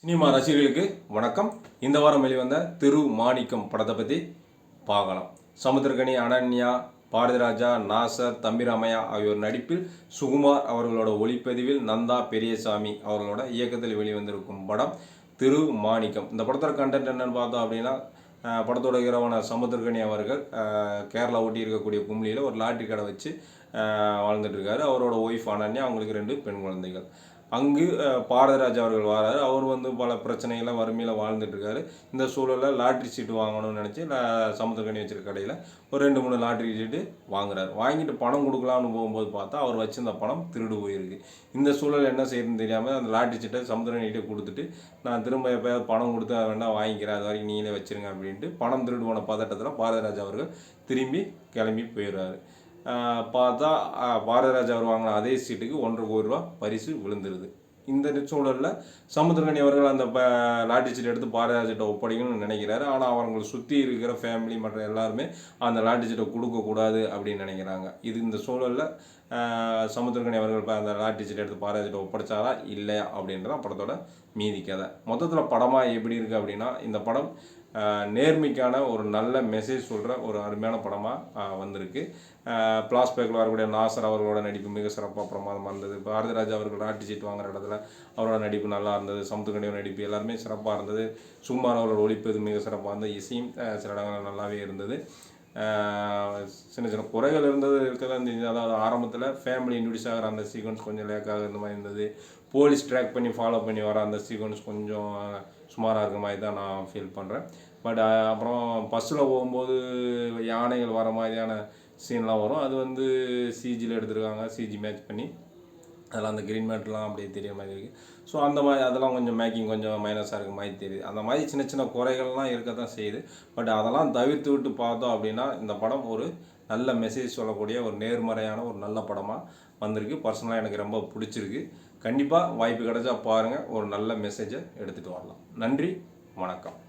Cinema ரசிகர்களுக்கு வணக்கம். இந்த வாரம் வெளிவந்த திரு மாணிக்கம் படத்தை பற்றி பார்க்கலாம். சமுத்திரகனி அனன்யா பாரதிராஜா நாசர் தம்பிராமையா ஆகியோர் நடிப்பில் சுகுமார் அவர்களோட ஒளிப்பதிவில் நந்தா பெரியசாமி அவர்களோட இயக்கத்தில் வெளிவந்திருக்கும் படம் திரு மாணிக்கம். இந்த படத்தோட கண்டென்ட் என்னன்னு பார்த்தோம் அப்படின்னா படத்தோட இரவான சமுத்திரகனி அவர்கள் கேரளா ஒட்டி இருக்கக்கூடிய கும்ளியில் ஒரு லாட்ரி கடை வச்சு வாழ்ந்துட்டுருக்காரு அவரோட ஒய்ஃப் அனன்யா அவங்களுக்கு ரெண்டு பெண் குழந்தைகள். அங்கு பாரதராஜ் பாரதிராஜா அவர்கள் வராரு. அவர் வந்து பல பிரச்சனைகளை வறுமையில் வாழ்ந்துட்டுருக்காரு. இந்த சூழலில் லாட்ரி சீட்டு வாங்கணும்னு நினச்சி சமுத்திரக்கணி வச்சிருக்க கடையில் ஒரு ரெண்டு மூணு லாட்ரி சீட்டு வாங்குறாரு. வாங்கிட்டு பணம் கொடுக்கலாம்னு போகும்போது பார்த்தா அவர் வச்சிருந்த பணம் திருடு போயிருக்கு. இந்த சூழல் என்ன செய்யணும்னு தெரியாமல் அந்த லாட்ரி சீட்டை சமுத்திரக்கணிகிட்ட கொடுத்துட்டு நான் திரும்ப எப்போயாவது பணம் கொடுத்து அதை வாங்கிக்கிறேன். அது வரைக்கும் நீங்களே வச்சிருங்க அப்படின்ட்டு பணம் திருடு போன பதட்டத்தில் பாரதராஜ் அவர்கள் திரும்பி கிளம்பி போயிடுறாரு. பார்த்தா பாரதராஜா பாரதிராஜா அவர் வாங்கின அதே சீட்டுக்கு ஒன்றரை கோடி ரூபா பரிசு விழுந்துருது. இந்த சூழலில் சமுத்திரகனி அவர்கள் அந்த ப லாட்டரி சீட் எடுத்து பாரதிராஜிட்ட ஒப்படைக்கணும்னு நினைக்கிறாரு. ஆனால் அவங்களை சுற்றி இருக்கிற ஃபேமிலி மற்ற எல்லாருமே அந்த லாட்டரி சீட்டை கொடுக்கக்கூடாது அப்படின்னு நினைக்கிறாங்க. இது இந்த சூழலில் சமுத்திரகனி அவர்கள் இப்போ அந்த லாட்டரி சீட் எடுத்து பாரதிராஜிட்ட ஒப்படைச்சாரா? இல்லையா? அப்படின்றதான் படத்தோட மீதி கதை. மொத்தத்தில் படமாக எப்படி இருக்குது அப்படின்னா இந்த படம் நேர்மைக்கான ஒரு நல்ல மெசேஜ் சொல்கிற ஒரு அருமையான படமாக வந்திருக்கு. பிளாஸ்பேக்கில் வரக்கூடிய நாசர் அவர்களோட நடிப்பு மிக சிறப்பாக பிரமாதமாக இருந்தது. பாரதிராஜா அவர்கள் ஆட்டி சீட் வாங்குற இடத்துல அவரோட நடிப்பு நல்லா இருந்தது. சமுத்துக்கணியோட நடிப்பு எல்லாருமே சிறப்பாக இருந்தது. சுகுமார் அவரோட ஒழிப்பது மிக சிறப்பாக இருந்தது. இசையும் சில இடங்களில் நல்லாவே இருந்தது. சின்ன சின்ன குறைகள் இருந்தது இருக்கதான் இருந்துச்சு அதாவது ஆரம்பத்தில் ஃபேமிலி இன்ட்ரடியூஸ் ஆகிற அந்த சீக்வன்ஸ் கொஞ்சம் லேக்காக இருந்த மாதிரி இருந்தது. போலீஸ் ட்ராக் பண்ணி ஃபாலோ பண்ணி வர அந்த சீக்வன்ஸ் கொஞ்சம் சுமாராக இருக்கிற மாதிரி தான் நான் ஃபீல் பண்ணுறேன் பட் அப்புறம் பஸ்ஸில் போகும்போது யானைகள் வர மாதிரியான சீன்லாம் வரும். அது வந்து சிஜியில் எடுத்திருக்காங்க. சிஜி மேட்ச் பண்ணி. அதில் அந்த க்ரீன் மேட்லாம் அப்படியே தெரிய மாதிரி இருக்குது ஸோ அந்த மாதிரி அதெல்லாம் கொஞ்சம் மேக்கிங் கொஞ்சம் மைனஸாக இருக்க மாதிரி தெரியுது. அந்த மாதிரி சின்ன சின்ன குறைகள்லாம் இருக்க தான் செய்யுது. பட் அதெல்லாம் தவிர்த்து விட்டு பார்த்தோம் அப்படின்னா இந்த படம் ஒரு நல்ல மெசேஜ் சொல்லக்கூடிய ஒரு நேர்மறையான ஒரு நல்ல படமாக வந்திருக்கு. பர்சனலாக எனக்கு ரொம்ப பிடிச்சிருக்கு. கண்டிப்பாக வாய்ப்பு கிடைச்சா பாருங்கள் ஒரு நல்ல மெசேஜை எடுத்துகிட்டு வரலாம். நன்றி. வணக்கம்.